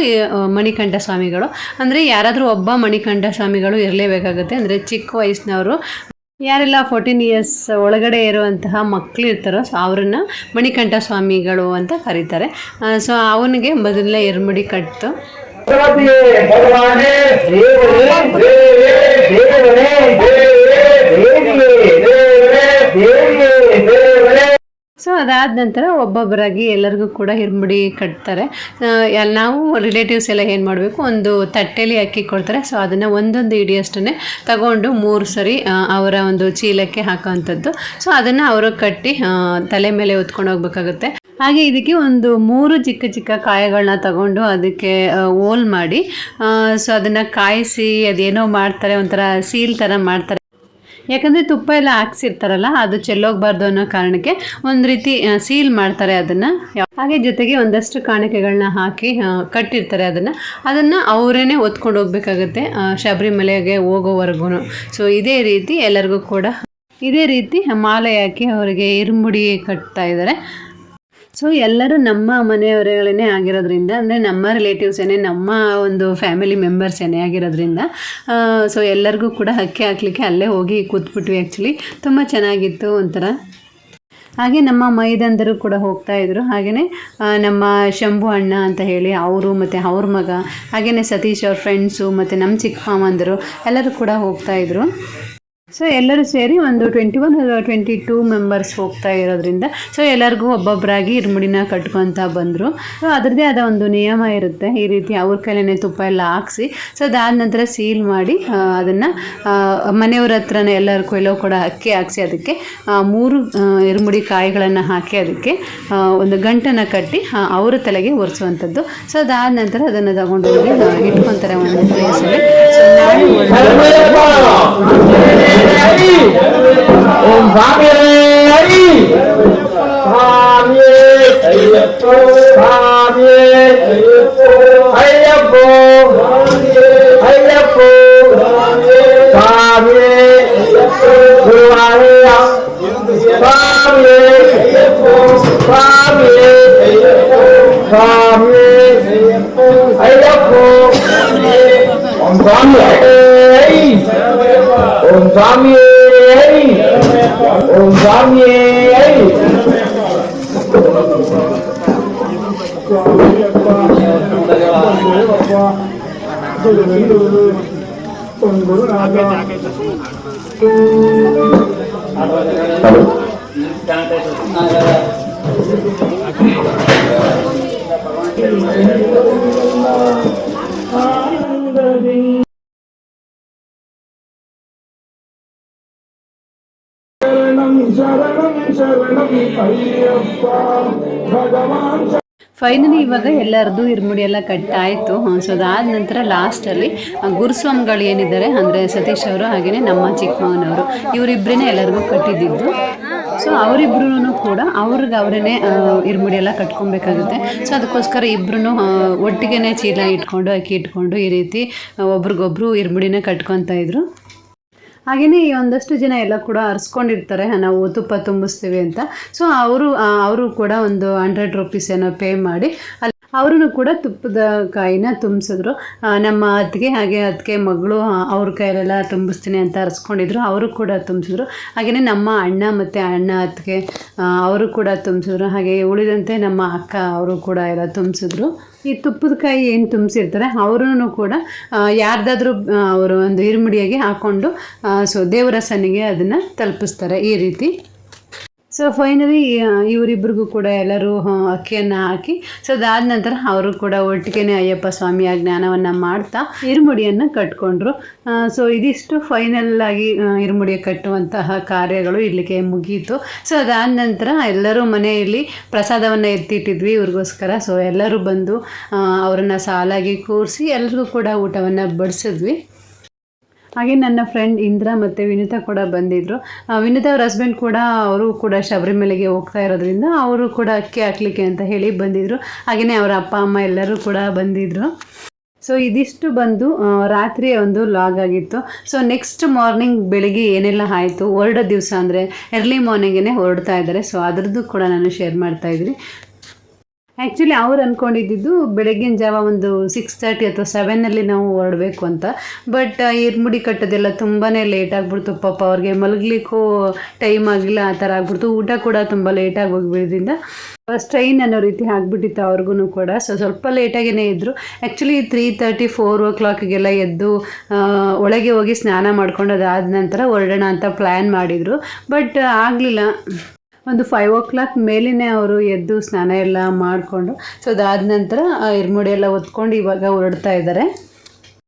ಮಣಿಕಂಠ ಸ್ವಾಮಿಗಳು. ಅಂದರೆ ಯಾರಾದರೂ ಒಬ್ಬ ಮಣಿಕಂಠ ಸ್ವಾಮಿಗಳು ಇರಲೇಬೇಕಾಗುತ್ತೆ. ಅಂದರೆ ಚಿಕ್ಕ ವಯಸ್ಸಿನವರು ಯಾರೆಲ್ಲ ಫೋರ್ಟೀನ್ ಇಯರ್ಸ್ ಒಳಗಡೆ ಇರುವಂತಹ ಮಕ್ಕಳು ಇರ್ತಾರೋ ಸೊ ಅವ್ರನ್ನ ಮಣಿಕಂಠ ಸ್ವಾಮಿಗಳು ಅಂತ ಕರೀತಾರೆ. ಸೊ ಅವನಿಗೆ ಮೊದಲನೇ ಎರ್ಮುಡಿ ಕಟ್ಟು. ಅದಾದ ನಂತರ ಒಬ್ಬೊಬ್ಬರಾಗಿ ಎಲ್ಲರಿಗೂ ಕೂಡ ಹಿರ್ಮುಡಿ ಕಟ್ತಾರೆ. ನಾವು ರಿಲೇಟಿವ್ಸ್ ಎಲ್ಲ ಏನು ಮಾಡಬೇಕು, ಒಂದು ತಟ್ಟೆಯಲ್ಲಿ ಅಕ್ಕಿ ಕೊಡ್ತಾರೆ. ಸೊ ಅದನ್ನು ಒಂದೊಂದು ಇಡಿಯಷ್ಟನ್ನೇ ತಗೊಂಡು ಮೂರು ಸರಿ ಅವರ ಒಂದು ಚೀಲಕ್ಕೆ ಹಾಕೋವಂಥದ್ದು. ಸೊ ಅದನ್ನು ಅವರು ಕಟ್ಟಿ ತಲೆ ಮೇಲೆ ಹೊತ್ಕೊಂಡು ಹೋಗ್ಬೇಕಾಗುತ್ತೆ. ಹಾಗೆ ಇದಕ್ಕೆ ಒಂದು ಮೂರು ಚಿಕ್ಕ ಚಿಕ್ಕ ಕಾಯಿಗಳನ್ನ ತಗೊಂಡು ಅದಕ್ಕೆ ಓಲ್ ಮಾಡಿ ಸೊ ಅದನ್ನು ಕಾಯಿಸಿ, ಅದೇನೋ ಮಾಡ್ತಾರೆ, ಒಂಥರ ಸೀಲ್ ಥರ ಮಾಡ್ತಾರೆ. ಯಾಕಂದರೆ ತುಪ್ಪ ಎಲ್ಲ ಹಾಕ್ಸಿರ್ತಾರಲ್ಲ, ಅದು ಚೆಲ್ಲೋಗ್ಬಾರ್ದು ಅನ್ನೋ ಕಾರಣಕ್ಕೆ ಒಂದು ರೀತಿ ಸೀಲ್ ಮಾಡ್ತಾರೆ ಅದನ್ನು. ಹಾಗೆ ಜೊತೆಗೆ ಒಂದಷ್ಟು ಕಾಣಿಕೆಗಳನ್ನ ಹಾಕಿ ಕಟ್ಟಿರ್ತಾರೆ ಅದನ್ನು. ಅದನ್ನು ಅವರೇನೆ ಹೊತ್ಕೊಂಡು ಹೋಗ್ಬೇಕಾಗತ್ತೆ ಶಬರಿಮಲೆಗೆ ಹೋಗೋವರೆಗೂ ಸೊ ಇದೇ ರೀತಿ ಎಲ್ಲರಿಗೂ ಕೂಡ, ಇದೇ ರೀತಿ ಮಾಲೆ ಹಾಕಿ ಅವರಿಗೆ ಇರುಮುಡಿ ಕಟ್ತಾ ಇದ್ದಾರೆ ಸೊ ಎಲ್ಲರೂ ನಮ್ಮ ಮನೆಯವರುಗಳೇ ಆಗಿರೋದ್ರಿಂದ, ಅಂದರೆ ನಮ್ಮ ರಿಲೇಟಿವ್ಸೇನೆ ನಮ್ಮ ಒಂದು ಫ್ಯಾಮಿಲಿ ಮೆಂಬರ್ಸೇನೆ ಆಗಿರೋದ್ರಿಂದ ಸೊ ಎಲ್ಲರಿಗೂ ಕೂಡ ಹಕ್ಕಿ ಹಾಕ್ಲಿಕ್ಕೆ ಅಲ್ಲೇ ಹೋಗಿ ಕೂತ್ಬಿಟ್ವಿ ಆ್ಯಕ್ಚುಲಿ ತುಂಬ ಚೆನ್ನಾಗಿತ್ತು ಒಂಥರ. ಹಾಗೆ ನಮ್ಮ ಮೈದಂದರು ಕೂಡ ಹೋಗ್ತಾ ಇದ್ರು. ಹಾಗೆಯೇ ನಮ್ಮ ಶಂಭು ಅಣ್ಣ ಅಂತ ಹೇಳಿ ಅವರು ಮತ್ತು ಅವ್ರ ಮಗ ಹಾಗೆಯೇ ಸತೀಶ್ ಅವ್ರ ಫ್ರೆಂಡ್ಸು ಮತ್ತು ನಮ್ಮ ಚಿಕ್ಕ ಮಾಮಂದರು ಎಲ್ಲರೂ ಕೂಡ ಹೋಗ್ತಾ ಇದ್ರು. ಸೊ ಎಲ್ಲರೂ ಸೇರಿ ಒಂದು twenty one twenty two members ಹೋಗ್ತಾ ಇರೋದ್ರಿಂದ ಸೊ ಎಲ್ಲರಿಗೂ ಒಬ್ಬೊಬ್ಬರಾಗಿ ಇರ್ಮುಡಿನ ಕಟ್ಕೊತಾ ಬಂದರು. ಸೊ ಅದರದ್ದೇ ಆದ ಒಂದು ನಿಯಮ ಇರುತ್ತೆ. ಈ ರೀತಿ ಅವ್ರ ಕೈಲೇ ತುಪ್ಪ ಎಲ್ಲ ಹಾಕ್ಸಿ ಸೊ ಅದಾದ ನಂತರ ಸೀಲ್ ಮಾಡಿ ಅದನ್ನು ಮನೆಯವ್ರ ಹತ್ರನೇ ಎಲ್ಲರಿಗೂ ಎಲ್ಲೋ ಕೂಡ ಅಕ್ಕಿ ಹಾಕ್ಸಿ ಅದಕ್ಕೆ ಮೂರು ಇರುಮುಡಿ ಕಾಯಿಗಳನ್ನು ಹಾಕಿ ಅದಕ್ಕೆ ಒಂದು ಗಂಟನ್ನು ಕಟ್ಟಿ ಅವರ ತಲೆಗೆ ಒರೆಸುವಂಥದ್ದು. ಸೊ ಅದಾದ ನಂತರ ಅದನ್ನು ತಗೊಂಡು ಹೋಗಿ ಆ, ಇಟ್ಕೊತಾರೆ ಒಂದು ಪ್ಲೇಸಲ್ಲಿ. ಸೊ ನಾಳೆ ಒಳ್ಳೆ ಓಂ ಸ್ವಾಮಿ ಸ್ವಾಮಿ ಸ್ವಾಮಿ ಅಯ್ಯಪ್ಪ ಅಯ್ಯಪ್ಪ ಸ್ವಾಮಿ ಗುರುವಾರ ಸ್ವಾಮಿ ಸ್ವಾಮಿ ಸ್ವಾಮಿ ಅಯ್ಯಪ್ಪ ಓಂ ಸ್ವಾಮಿ ಓಂ ಸ್ವಾಮಿ ಓಂ ಸ್ವಾಮಿ ಶರಣಂ ಫೈನಲಿ ಇವಾಗ ಎಲ್ಲರದು ಇರ್ಮುಡಿ ಎಲ್ಲ ಕಟ್ಟಾಯಿತು ಸೊ ಅದಾದ ನಂತರ ಲಾಸ್ಟಲ್ಲಿ ಗುರುಸ್ವಾಮಿಗಳು ಏನಿದ್ದಾರೆ ಅಂದರೆ ಸತೀಶ್ ಅವರು ಹಾಗೆಯೇ ನಮ್ಮ ಚಿಕ್ಕಮ್ಮನವರು. ಇವರಿಬ್ಬರೇ ಎಲ್ಲರಿಗೂ ಕಟ್ಟಿದ್ದಿದ್ದು ಸೊ ಅವರಿಬ್ರು ಕೂಡ ಅವ್ರಿಗೆ ಅವರೇ ಇರ್ಮುಡಿ ಎಲ್ಲ ಕಟ್ಕೊಬೇಕಾಗುತ್ತೆ. ಸೊ ಅದಕ್ಕೋಸ್ಕರ ಇಬ್ಬರೂ ಒಟ್ಟಿಗೆ ಚೀಲ ಇಟ್ಕೊಂಡು, ಅಕ್ಕಿ ಇಟ್ಕೊಂಡು ಈ ರೀತಿ ಒಬ್ರಿಗೊಬ್ರು ಇರ್ಮುಡಿನ ಕಟ್ಕೊತಾ ಇದ್ರು. ಹಾಗೆಯೇ ಈ ಒಂದಷ್ಟು ಜನ ಎಲ್ಲ ಕೂಡ ಅರ್ಸ್ಕೊಂಡಿರ್ತಾರೆ, ನಾವು ತುಪ್ಪ ತುಂಬಿಸ್ತೀವಿ ಅಂತ. ಸೊ ಅವರು ಅವರು ಕೂಡ ಒಂದು ಹಂಡ್ರೆಡ್ ರುಪೀಸ್ ಏನೋ ಪೇ ಮಾಡಿ ಅವರು ಕೂಡ ತುಪ್ಪದ ಕಾಯಿನ ತುಂಬಿಸಿದ್ರು. ನಮ್ಮ ಅತ್ತಿಗೆ ಹಾಗೆ ಅತ್ತಿಗೆ ಮಗಳು ಅವ್ರ ಕೈಯಲ್ಲೆಲ್ಲ ತುಂಬಿಸ್ತೀನಿ ಅಂತ ಅರ್ಸ್ಕೊಂಡಿದ್ರು. ಅವರು ಕೂಡ ತುಂಬಿಸಿದ್ರು. ಹಾಗೆಯೇ ನಮ್ಮ ಅಣ್ಣ ಮತ್ತು ಅಣ್ಣ ಅತ್ತಿಗೆ ಅವರು ಕೂಡ ತುಂಬಿಸಿದ್ರು. ಹಾಗೆ ಉಳಿದಂತೆ ನಮ್ಮ ಅಕ್ಕ, ಅವರು ಕೂಡ ಎಲ್ಲ ತುಂಬಿಸಿದ್ರು. ಈ ತುಪ್ಪದ ಕಾಯಿ ಏನು ತುಂಬಿಸಿರ್ತಾರೆ ಅವರೂ ಕೂಡ ಯಾರ್ದಾದ್ರೂ ಅವರು ಒಂದು ಇರುಮುಡಿಯಾಗಿ ಹಾಕ್ಕೊಂಡು ಸೊ ದೇವರ ಸನ್ನಿಗೆ ಅದನ್ನು ತಲುಪಿಸ್ತಾರೆ ಈ ರೀತಿ. ಸೊ ಫೈನಲಿ ಇವರಿಬ್ಬರಿಗೂ ಕೂಡ ಎಲ್ಲರೂ ಅಕ್ಕಿಯನ್ನು ಹಾಕಿ ಸೊ ಅದಾದ ನಂತರ ಅವರು ಕೂಡ ಒಟ್ಟಿಗೆ ಅಯ್ಯಪ್ಪ ಸ್ವಾಮಿಯ ಜ್ಞಾನವನ್ನು ಮಾಡ್ತಾ ಇರುಮುಡಿಯನ್ನು ಕಟ್ಕೊಂಡ್ರು. ಸೊ ಇದಿಷ್ಟು ಫೈನಲ್ ಆಗಿ ಇರುಮುಡಿಯ ಕಟ್ಟುವಂತಹ ಕಾರ್ಯಗಳು ಇಲ್ಲಿಗೆ ಮುಗೀತು. ಸೊ ಅದಾದ ನಂತರ ಎಲ್ಲರೂ ಮನೆಯಲ್ಲಿ ಪ್ರಸಾದವನ್ನು ಎತ್ತಿಟ್ಟಿದ್ವಿ ಇವ್ರಿಗೋಸ್ಕರ. ಸೊ ಎಲ್ಲರೂ ಬಂದು ಅವರನ್ನು ಸಾಲಾಗಿ ಕೂರಿಸಿ, ಎಲ್ರಿಗೂ ಕೂಡ ಊಟವನ್ನು ಬಡಿಸಿದ್ವಿ. ಹಾಗೆ ನನ್ನ ಫ್ರೆಂಡ್ ಇಂದ್ರ ಮತ್ತು ವಿನಿತಾ ಕೂಡ ಬಂದಿದ್ದರು ವಿನೀತಾ ಅವ್ರ ಹಸ್ಬೆಂಡ್ ಕೂಡ ಅವರು ಕೂಡ ಶಬರಿಮಲೆಗೆ ಹೋಗ್ತಾ ಇರೋದ್ರಿಂದ ಅವರು ಕೂಡ ಅಕ್ಕಿ ಹಾಕ್ಲಿಕ್ಕೆ ಅಂತ ಹೇಳಿ ಬಂದಿದ್ದರು ಹಾಗೆಯೇ ಅವರ ಅಪ್ಪ, ಅಮ್ಮ ಎಲ್ಲರೂ ಕೂಡ ಬಂದಿದ್ದರು ಸೊ ಇದಿಷ್ಟು ಬಂದು ರಾತ್ರಿ ಒಂದು ಲಾಗ್ ಆಗಿತ್ತು. ಸೊ ನೆಕ್ಸ್ಟ್ ಮಾರ್ನಿಂಗ್ ಬೆಳಿಗ್ಗೆ ಏನೆಲ್ಲ ಆಯಿತು? ಹೊರಡೋ ದಿವಸ ಅಂದರೆ ಎರ್ಲಿ ಮಾರ್ನಿಂಗೇ ಹೊರಡ್ತಾ ಇದ್ದಾರೆ. ಸೊ ಅದರದ್ದು ಕೂಡ ನಾನು ಶೇರ್ ಮಾಡ್ತಾ ಇದ್ದೀನಿ. ಆ್ಯಕ್ಚುಲಿ ಅವ್ರು ಅಂದ್ಕೊಂಡಿದ್ದು ಬೆಳಗ್ಗಿನ ಜಾವ ಒಂದು ಸಿಕ್ಸ್ ತರ್ಟಿ ಅಥವಾ ಸೆವೆನಲ್ಲಿ ನಾವು ಹೊರಡಬೇಕು ಅಂತ. ಬಟ್ ಇರ್ಮುಡಿ ಕಟ್ಟೋದೆಲ್ಲ ತುಂಬಾ ಲೇಟ್ ಆಗಿಬಿಡ್ತು. ಪಾಪ ಅವ್ರಿಗೆ ಮಲಗಲಿಕ್ಕೂ ಟೈಮ್ ಆಗಿಲ್ಲ, ಆ ಥರ ಆಗ್ಬಿಡ್ತು. ಊಟ ಕೂಡ ತುಂಬ ಲೇಟಾಗಿ ಹೋಗ್ಬಿಡೋದ್ರಿಂದ ಟ್ರೈನ್ ಅನ್ನೋ ರೀತಿ ಆಗಿಬಿಟ್ಟಿತ್ತು ಅವ್ರಿಗೂ ಕೂಡ. ಸೊ ಸ್ವಲ್ಪ ಲೇಟಾಗೇ ಇದ್ದರು ಆ್ಯಕ್ಚುಲಿ ತ್ರೀ ತರ್ಟಿ ಫೋರ್ ಓ ಕ್ಲಾಕಿಗೆಲ್ಲ ಎದ್ದು ಒಳಗೆ ಹೋಗಿ ಸ್ನಾನ ಮಾಡ್ಕೊಂಡು ಅದಾದ ನಂತರ ಹೊರಡೋಣ ಅಂತ ಪ್ಲ್ಯಾನ್ ಮಾಡಿದರು. ಬಟ್ ಆಗಲಿಲ್ಲ. ಒಂದು ಫೈವ್ ಓ ಕ್ಲಾಕ್ ಮೇಲೇ ಅವರು ಎದ್ದು ಸ್ನಾನ ಎಲ್ಲ ಮಾಡಿಕೊಂಡು ಸೊ ಅದಾದ ನಂತರ ಇರ್ಮುಡಿ ಎಲ್ಲ ಹೊತ್ಕೊಂಡು ಇವಾಗ ಹೊರಡ್ತಾ ಇದ್ದಾರೆ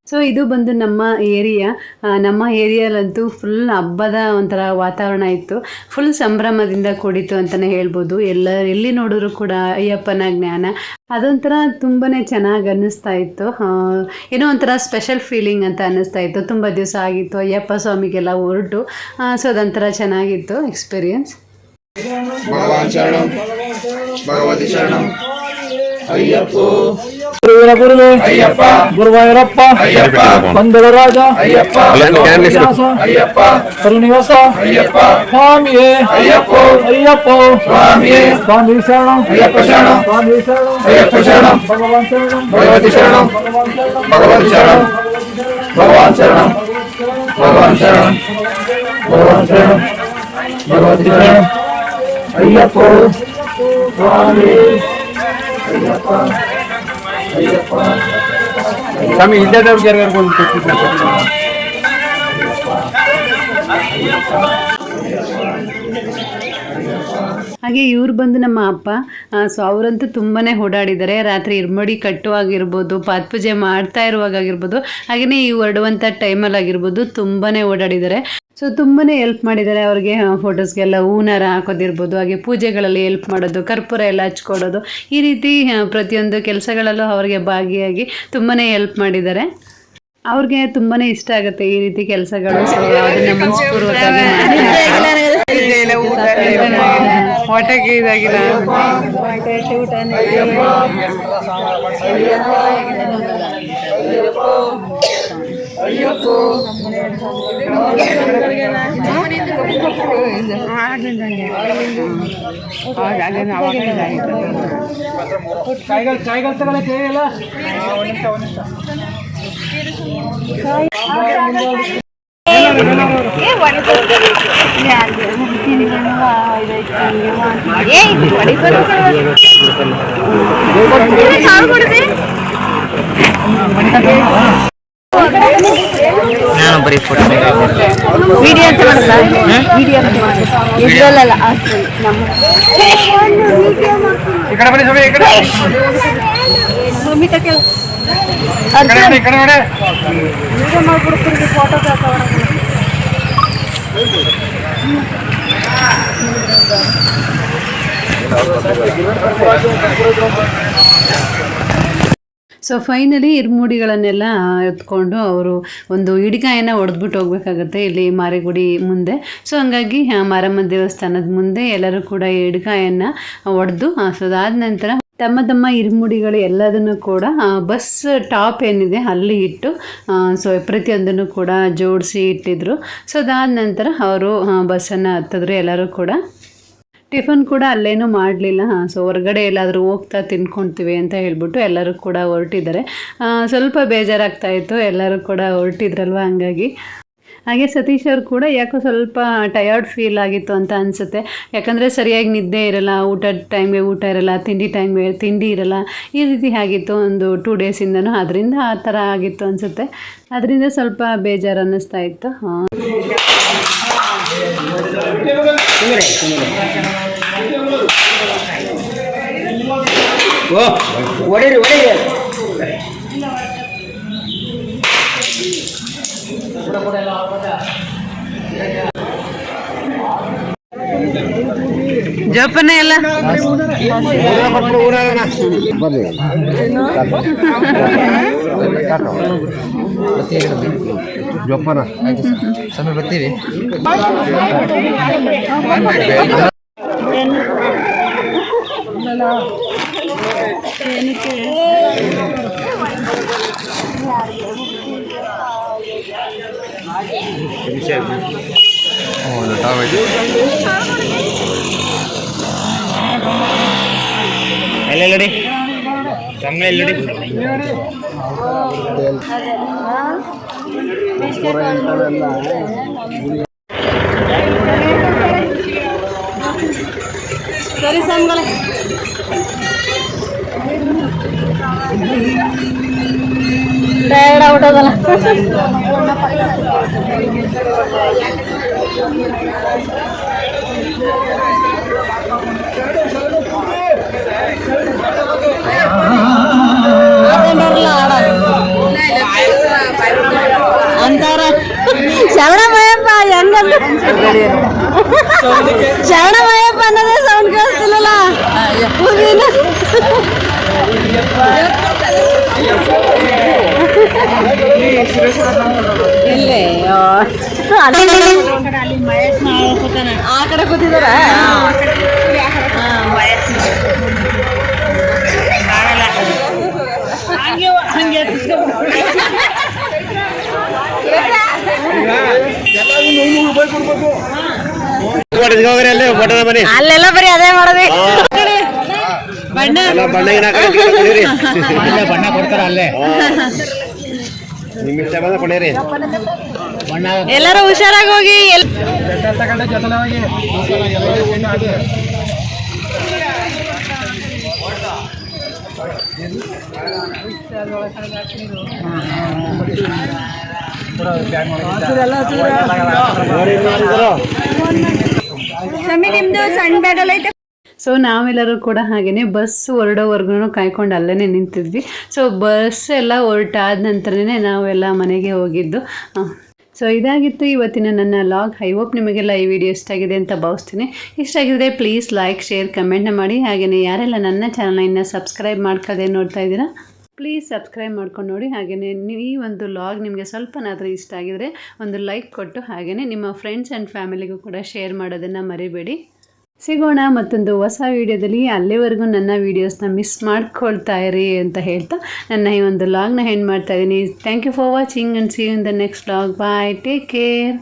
ಸೊ ಇದು ಬಂದು ನಮ್ಮ ಏರಿಯಾ ನಮ್ಮ ಏರಿಯಾಲಂತೂ ಫುಲ್ ಹಬ್ಬದ ಒಂಥರ ವಾತಾವರಣ ಇತ್ತು. ಫುಲ್ ಸಂಭ್ರಮದಿಂದ ಕೂಡಿತು ಅಂತಲೇ ಹೇಳ್ಬೋದು. ಎಲ್ಲ, ಎಲ್ಲಿ ನೋಡಿದ್ರು ಕೂಡ ಅಯ್ಯಪ್ಪನ ಜ್ಞಾನ. ಅದೊಂಥರ ತುಂಬಾ ಚೆನ್ನಾಗಿ ಅನ್ನಿಸ್ತಾ ಇತ್ತು. ಏನೋ ಒಂಥರ ಸ್ಪೆಷಲ್ ಫೀಲಿಂಗ್ ಅಂತ ಅನ್ನಿಸ್ತಾ ಇತ್ತು. ತುಂಬ ದಿವಸ ಆಗಿತ್ತು. ಅಯ್ಯಪ್ಪ ಸ್ವಾಮಿಗೆಲ್ಲ ಹೊರಟು. ಸೊ ಅದೊಂಥರ ಚೆನ್ನಾಗಿತ್ತು ಎಕ್ಸ್ಪೀರಿಯನ್ಸ್ ಭಗವಾನ್ ಶರಣಂ ಭಗವತಿ ಶರಣಂ ಅಯ್ಯಪ್ಪೋ ಗುರುವಿನ ಗುರುವೆ ಅಯ್ಯಪ್ಪ ಗುರುವಾಯೂರಪ್ಪ ಅಯ್ಯಪ್ಪ ಬಂದರ ರಾಜ ಅಯ್ಯಪ್ಪ ಶ್ರೀನಿವಾಸ, ಅಯ್ಯಪ್ಪ ಶ್ರೀನಿವಾಸ ಅಯ್ಯಪ್ಪ ಸ್ವಾಮಿಯೇ ಅಯ್ಯಪ್ಪೋ ಅಯ್ಯಪ್ಪ ಸ್ವಾಮಿಯೇ ಸ್ವಾಮಿ ಶರಣಂ ಅಯ್ಯಪ್ಪ ಶರಣಂ ಸ್ವಾಮಿ ಶರಣಂ ಅಯ್ಯಪ್ಪ ಶರಣಂ ಭಗವಾನ್ ಶರಣಂ ಭಗವತಿ ಶರಣಂ ಭಗವತಿ ಶರಣಂ ಭಗವಾನ್ ಶರಣಂ ಭಗವಾನ್ ಶರಣಂ ಭಗವಾನ್ ಶರಣಂ ಭಗವತಿ ಶರಣಂ ಅಯ್ಯಪ್ಪ. ಸ್ವಾಮಿ. ಅಯ್ಯಪ್ಪ. ಅಯ್ಯಪ್ಪ. ಸ್ವಾಮಿ ಇಲ್ಲದವ್ರಿಗೆ ಯಾರಿಗಾರು ಹಾಗೆ ಇವ್ರು ಬಂದು ನಮ್ಮ ಅಪ್ಪ ಸೊ ಅವರಂತೂ ತುಂಬಾ ಓಡಾಡಿದ್ದಾರೆ. ರಾತ್ರಿ ಇರ್ಮಡಿ ಕಟ್ಟುವಾಗಿರ್ಬೋದು ಪಾತ್ಪೂಜೆ ಮಾಡ್ತಾ ಇರುವಾಗಾಗಿರ್ಬೋದು ಹಾಗೆಯೇ ಈ ಹೊರಡುವಂಥ ಟೈಮಲ್ಲಿ ಆಗಿರ್ಬೋದು ತುಂಬಾ ಓಡಾಡಿದ್ದಾರೆ. ಸೊ ತುಂಬಾ ಹೆಲ್ಪ್ ಮಾಡಿದ್ದಾರೆ ಅವ್ರಿಗೆ ಫೋಟೋಸ್ಗೆಲ್ಲ ಹೂನಾರ ಹಾಕೋದಿರ್ಬೋದು, ಹಾಗೆ ಪೂಜೆಗಳಲ್ಲಿ ಹೆಲ್ಪ್ ಮಾಡೋದು, ಕರ್ಪೂರ ಎಲ್ಲ ಹಚ್ಕೊಡೋದು. ಈ ರೀತಿ ಪ್ರತಿಯೊಂದು ಕೆಲಸಗಳಲ್ಲೂ ಅವ್ರಿಗೆ ಭಾಗಿಯಾಗಿ ತುಂಬಾ ಹೆಲ್ಪ್ ಮಾಡಿದ್ದಾರೆ. ಅವ್ರಿಗೆ ತುಂಬಾ ಇಷ್ಟ ಆಗುತ್ತೆ ಈ ರೀತಿ ಕೆಲಸಗಳು. ಅದನ್ನ ಮನಸ್ಪೂರ್ವಕವಾಗಿ ಏ ಇದಾಗಿಲ್ಲ ಕಾಯಿಗಳು ಕಾಯಿಗಳು ತಗೊಳಕ್ಕೆ ಇಲ್ಲ ನಾನು ಬರೀ ಫೋಟೋ ವಿಡಿಯೋ ಅಂತ ಮಾಡಲ್ಲ ವಿಡಿಯೋ ಅಂತ ಮಾಡೋದು ಇದ್ರಲ್ಲ ನಮ್ಮ. ಈ ಕಡೆ ಬನ್ನಿ ಸ್ವಾಮಿ ಈ ಕಡೆ. ಮಮ್ಮಿ ತಕ್ಕೆ ಈ ಕಡೆ ನೋಡಿ, ಈ ಕಡೆ ನೋಡಿ ವಿಡಿಯೋ ಮಾಡ್ಬಿಡ್ತೀನಿ ಫೋಟೋ ಸೊ ಫೈನಲಿ ಇರ್ಮುಡಿಗಳನ್ನೆಲ್ಲ ಎತ್ಕೊಂಡು ಅವರು ಒಂದು ಇಡಿಕಾಯನ್ನು ಹೊಡೆದ್ಬಿಟ್ಟು ಹೋಗ್ಬೇಕಾಗತ್ತೆ ಇಲ್ಲಿ ಮಾರಿಗುಡಿ ಮುಂದೆ. ಸೊ ಹಂಗಾಗಿ ಮಾರಮ್ಮ ದೇವಸ್ಥಾನದ ಮುಂದೆ ಎಲ್ಲರೂ ಕೂಡ ಈ ಒಡೆದು ಸೊ ಅದಾದ ನಂತರ ತಮ್ಮ ತಮ್ಮ ಇರುಮುಡಿಗಳು ಎಲ್ಲದನ್ನು ಕೂಡ ಬಸ್ ಟಾಪ್ ಏನಿದೆ ಅಲ್ಲಿ ಇಟ್ಟು ಸೊ ಪ್ರತಿಯೊಂದನ್ನು ಕೂಡ ಜೋಡಿಸಿ ಇಟ್ಟಿದ್ರು. ಸೊ ಅದಾದ ನಂತರ ಅವರು ಬಸ್ಸನ್ನು ಹತ್ತಿದ್ರು ಎಲ್ಲರೂ ಕೂಡ. ಟಿಫನ್ ಕೂಡ ಅಲ್ಲೇನೂ ಮಾಡಲಿಲ್ಲ. ಸೊ ಹೊರಗಡೆ ಎಲ್ಲಾದರೂ ಹೋಗ್ತಾ ತಿನ್ಕೊಳ್ತೀವಿ ಅಂತ ಹೇಳ್ಬಿಟ್ಟು ಎಲ್ಲರೂ ಕೂಡ ಹೊರಟಿದ್ದಾರೆ. ಸ್ವಲ್ಪ ಬೇಜಾರಾಗ್ತಾ ಇತ್ತು, ಎಲ್ಲರೂ ಕೂಡ ಹೊರಟಿದ್ರಲ್ವ ಹಂಗಾಗಿ. ಹಾಗೆ ಸತೀಶ್ ಅವ್ರು ಕೂಡ ಯಾಕೋ ಸ್ವಲ್ಪ ಟಯರ್ಡ್ ಫೀಲ್ ಆಗಿತ್ತು ಅಂತ ಅನಿಸುತ್ತೆ. ಯಾಕಂದರೆ ಸರಿಯಾಗಿ ನಿದ್ದೆ ಇರಲ್ಲ ಊಟದ ಟೈಮ್ಗೆ ಊಟ ಇರಲ್ಲ, ತಿಂಡಿ ಟೈಮ್ಗೆ ತಿಂಡಿ ಇರಲ್ಲ, ಈ ರೀತಿ ಆಗಿತ್ತು ಒಂದು ಟೂ ಡೇಸಿಂದನೂ ಅದರಿಂದ ಆ ಥರ ಆಗಿತ್ತು ಅನಿಸುತ್ತೆ. ಅದರಿಂದ ಸ್ವಲ್ಪ ಬೇಜಾರು ಅನ್ನಿಸ್ತಾ ಇತ್ತು. குமுறை குமுறை ஓ ಜೋಪಾನ ಎಲ್ಲ ಜೋಪಾನ ಸ್ವಾಮಿ ಬರ್ತೀವಿ അല്ലല്ലടി തമ്മല്ലടി ശരി സംഘങ്ങളെ ടയർഡ് ഔട്ട് ಟಯರ್ಡ್ ಆಗ್ಬಿಟ್ಟದಲ್ಲ ಅಂತಾರ ಶರಣಮಯ್ಯಪ್ಪ ಹೆಂಗಂತ ಶರಣಮಯ್ಯಪ್ಪ ಅನ್ನೋದೇ ಸೌಂಡ್ ಕೇಳಿಸ್ತಿಲ್ಲಲ್ಲ ಊರಿನ ಇಲ್ಲೇ ಆ ಕಡೆ ಕೂತಿದಾರ ಅಲ್ಲೆಲ್ಲ ಬರೀ ಅದೇ ಮಾಡೋದು. ಬಣ್ಣ. ಬಣ್ಣ ಕೊಡ್ತಾರ ಅಲ್ಲೇ. ನಿಮ್ ಇಷ್ಟ ಬಂದ ಕೊಡಿರಿ. ಎಲ್ಲರೂ ಹುಷಾರಾಗಿ ಹೋಗಿ ಎಲ್ ತಗೊಂಡೆ ಜೊತೆಲವಾಗಿ ನಿಮ್ದು ಸಣ್ಣ ಬ್ಯಾಗಲ್ ಐತೆ? ಸೊ ನಾವೆಲ್ಲರೂ ಕೂಡ ಹಾಗೇನೆ ಬಸ್ ಹೊರಡೋವರೆಗೂ ಕಾಯ್ಕೊಂಡು ಅಲ್ಲೇ ನಿಂತಿದ್ವಿ. ಸೊ ಬಸ್ ಎಲ್ಲ ಹೊರಟಾದ ನಂತರನೇ ನಾವೆಲ್ಲ ಮನೆಗೆ ಹೋಗಿದ್ದು. ಸೊ ಇದಾಗಿತ್ತು ಇವತ್ತಿನ ನನ್ನ ಲಾಗ್ ಐ ಹೋಪ್ ನಿಮಗೆಲ್ಲ ಈ ವಿಡಿಯೋ ಇಷ್ಟ ಆಗಿದೆ ಅಂತ ಭಾವಿಸ್ತೀನಿ. ಇಷ್ಟ ಆಗಿದ್ರೆ ಪ್ಲೀಸ್ ಲೈಕ್ ಶೇರ್ ಕಮೆಂಟ್ನ ಮಾಡಿ. ಹಾಗೆಯೇ ಯಾರೆಲ್ಲ ನನ್ನ ಚಾನಲ್ನ ಇನ್ನೂ ಸಬ್ಸ್ಕ್ರೈಬ್ ಮಾಡ್ಕೊಳ್ಳದೆ ನೋಡ್ತಾ ಇದ್ದೀರಾ? ಪ್ಲೀಸ್ ಸಬ್ಸ್ಕ್ರೈಬ್ ಮಾಡ್ಕೊಂಡು ನೋಡಿ. ಹಾಗೆಯೇ ಈ ಒಂದು ಲಾಗ್ ನಿಮಗೆ ಸ್ವಲ್ಪನಾದರೂ ಇಷ್ಟ ಆಗಿದರೆ ಒಂದು ಲೈಕ್ ಕೊಟ್ಟು ಹಾಗೆಯೇ ನಿಮ್ಮ ಫ್ರೆಂಡ್ಸ್ ಆ್ಯಂಡ್ ಫ್ಯಾಮಿಲಿಗೂ ಕೂಡ ಶೇರ್ ಮಾಡೋದನ್ನು ಮರಿಬೇಡಿ. ಸಿಗೋಣ ಮತ್ತೊಂದು ಹೊಸ ವಿಡಿಯೋದಲ್ಲಿ ಅಲ್ಲಿವರೆಗೂ ನನ್ನ ವೀಡಿಯೋಸ್ನ ಮಿಸ್ ಮಾಡ್ಕೊಳ್ತಾ ಇರಿ ಅಂತ ಹೇಳ್ತಾ ನನ್ನ ಈ ಒಂದು ಲಾಗ್ನ ಹೆಂಡ್ ಮಾಡ್ತಾ ಇದ್ದೀನಿ. Thank you for watching and see in the next vlog bye take care